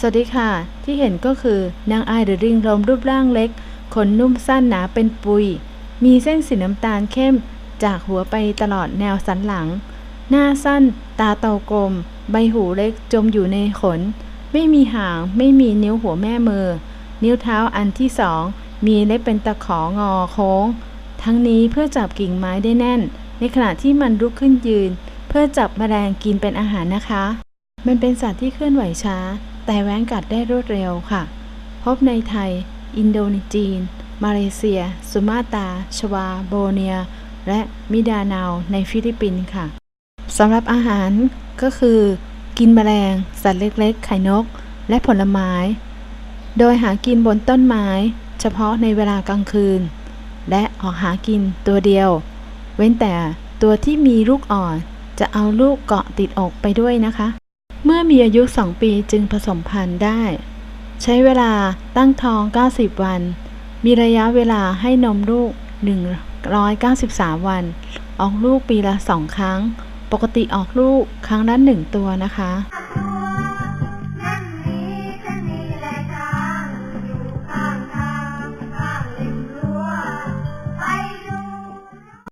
สวัสดีค่ะ ที่เห็นก็คือนางอายหรือริงรมรูปร่างเล็ก ขนนุ่มสั้นหนาเป็นปุย มีเส้นสีน้ำตาลเข้ม จากหัวไปตลอดแนวสันหลัง หน้าสั้น ตาเตากลม ใบหูเล็กจมอยู่ในขน ไม่มีหาง ไม่มีนิ้วหัวแม่มือ นิ้วเท้าอันที่สองมีเล็บเป็นตะของอโค้ง ทั้งนี้เพื่อจับกิ่งไม้ได้แน่น ในขณะที่มันลุกขึ้นยืน เพื่อจับแมลงกินเป็นอาหารนะคะ มันเป็นสัตว์ที่เคลื่อนไหวช้า แต่แว้งกัดได้รวดเร็วค่ะ พบในไทย อินโดนีจีนมาเลเซีย สุมาตราชวา โบเนีย และมิดานาวในฟิลิปปินส์ค่ะสำหรับอาหารก็คือ กินแมลง สัตว์เล็กๆ ไข่นก และผลไม้ โดยหากินบนต้นไม้ เฉพาะในเวลากลางคืน และออกหากินตัวเดียว เว้นแต่ตัวที่มีลูกอ่อนจะเอาลูกเกาะติดอกไปด้วยนะคะ เมื่อมีอายุ 2 ปีจึงผสมพันธุ์ได้ ใช้เวลาตั้งท้อง 90 วัน มีระยะเวลาให้นมลูก 193 วัน ออกลูกปีละ 2 ครั้ง ปกติออกลูกครั้งละ 1 ตัวนะคะ